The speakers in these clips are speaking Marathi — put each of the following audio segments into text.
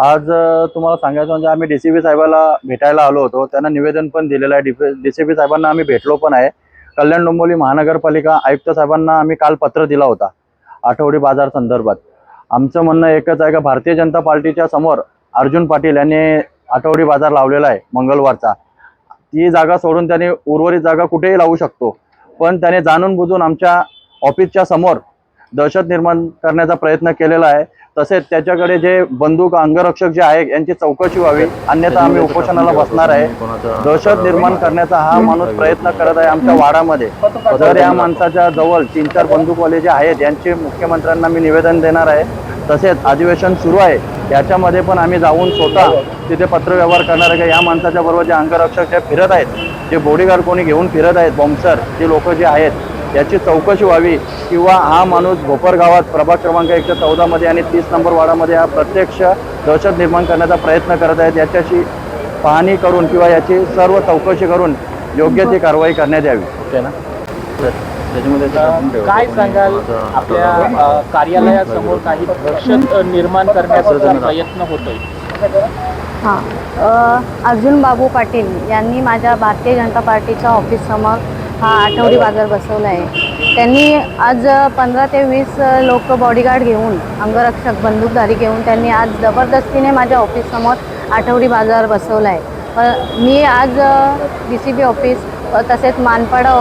आज तुम्हाला सांगायचं म्हणजे आम्ही डीसीपी साहेबाला भेटायला आलो होतो. त्यांना निवेदन पण दिलेलं आहे. डीसीपी साहेबांना आम्ही भेटलो पण आहे. कल्याण डोंबिवली महानगरपालिका आयुक्त साहेबांना आम्ही काल पत्र दिला होता. आठवडी बाजार संदर्भात. आमचं म्हणणं एकच आहे का भारतीय जनता पार्टीच्या समोर अर्जुन पाटील यांनी आठवडी बाजार लावलेला आहे मंगळवारचा. ती जागा सोडून त्याने उर्वरित जागा कुठेही लावू शकतो. पण त्याने जाणून बुजून आमच्या ऑफिसच्या समोर दहशत निर्माण करण्याचा प्रयत्न केलेला आहे. तसेच त्याच्याकडे जे बंदूक अंगरक्षक जे आहे यांची चौकशी व्हावी. अन्यथा आम्ही उपोषणाला बसणार आहे. दहशत निर्माण करण्याचा हा माणूस प्रयत्न करत आहे आमच्या वाडामध्ये. जर या माणसाच्या जवळ तीन चार बंदूकवाले जे आहेत यांचे मुख्यमंत्र्यांना मी निवेदन देणार आहे. तसेच अधिवेशन सुरू आहे. याच्यामध्ये पण आम्ही जाऊन स्वतः तिथे पत्रव्यवहार करणार आहे. का या माणसाच्या बरोबर जे अंगरक्षक जे फिरत आहेत जे बॉडीगार्ड कोणी घेऊन फिरत आहेत बॉम्बसर जे लोक जे आहेत याची चौकशी व्हावी. किंवा हा माणूस भोपर गावात प्रभाग क्रमांक एकशे चौदामध्ये आणि तीस नंबर वार्डामध्ये हा प्रत्यक्ष दहशत निर्माण करण्याचा प्रयत्न करत आहेत. याच्याशी पाहणी करून किंवा याची सर्व चौकशी करून योग्य ती कारवाई करण्यात यावी. ओके ना? त्याच्यामध्ये. काय सांगाल? आपल्या कार्यालयासमोर काही दहशत निर्माण करण्याचा प्रयत्न होतोय? हां. अर्जुन बाबू पाटील यांनी माझ्या भारतीय जनता पार्टीच्या ऑफिससमोर हा आठवडी बाजार बसवला आहे त्यांनी आज पंधरा ते वीस लोक बॉडीगार्ड घेऊन अंगरक्षक बंदूकधारी घेऊन त्यांनी आज जबरदस्तीने माझ्या ऑफिससमोर आठवडी बाजार बसवला आहे मी आज डी सी बी ऑफिस तसेच मानपाडा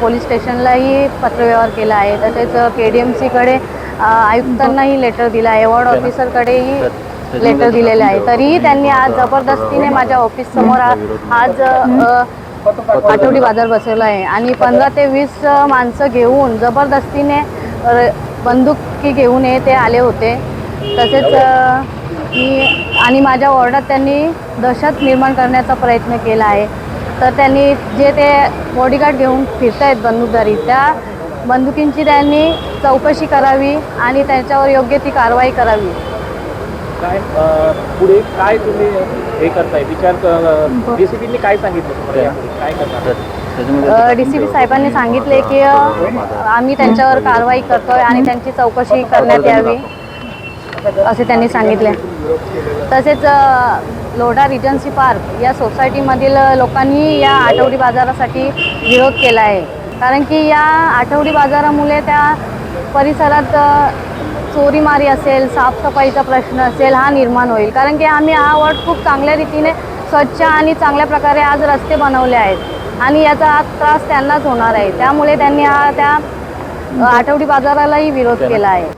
पोलीस स्टेशनलाही पत्रव्यवहार केला आहे. तसेच के डी एम सीकडे आयुक्तांनाही लेटर दिलं आहे. वॉर्ड ऑफिसरकडेही लेटर दिलेले आहे. तरीही त्यांनी आज जबरदस्तीने माझ्या ऑफिस समोर आज आठवडी बाजार बसवला आहे. आणि पंधरा ते वीस माणसं घेऊन जबरदस्तीने बंदुकी घेऊन हे ते आले होते. तसेच मी आणि माझ्या वॉर्डात त्यांनी दहशत निर्माण करण्याचा प्रयत्न केला आहे. तर त्यांनी जे ते बॉडीगार्ड घेऊन फिरतायत बंदूकधारी त्या बंदुकींची त्यांनी चौकशी करावी आणि त्यांच्यावर योग्य ती कारवाई करावी. काय पुढे काय तुम्ही हे करताय? विचार डीसीपीने काय सांगितलं तुम्हाला यापुढे? काय करणार? डी सी पी साहेबांनी सांगितले की अ, आम्ही त्यांच्यावर कारवाई करतोय आणि त्यांची चौकशी करण्यात यावी असे त्यांनी सांगितले. तसेच अ, लोढा रिजन्सी पार्क या सोसायटीमधील लोकांनी या आठवडी बाजारासाठी विरोध केला आहे. कारण की या आठवडी बाजारामुळे त्या परिसरात अ, चोरीमारी असेल साफसफाईचा प्रश्न असेल हा निर्माण होईल. कारण की आम्ही हा वॉर्ड खूप चांगल्या रीतीने स्वच्छ आणि चांगल्या प्रकारे आज रस्ते बनवले आहेत. आणि याचा आज त्रास त्यांनाच होणार आहे. त्यामुळे त्यांनी हा त्या आठवडी बाजारालाही विरोध केला आहे.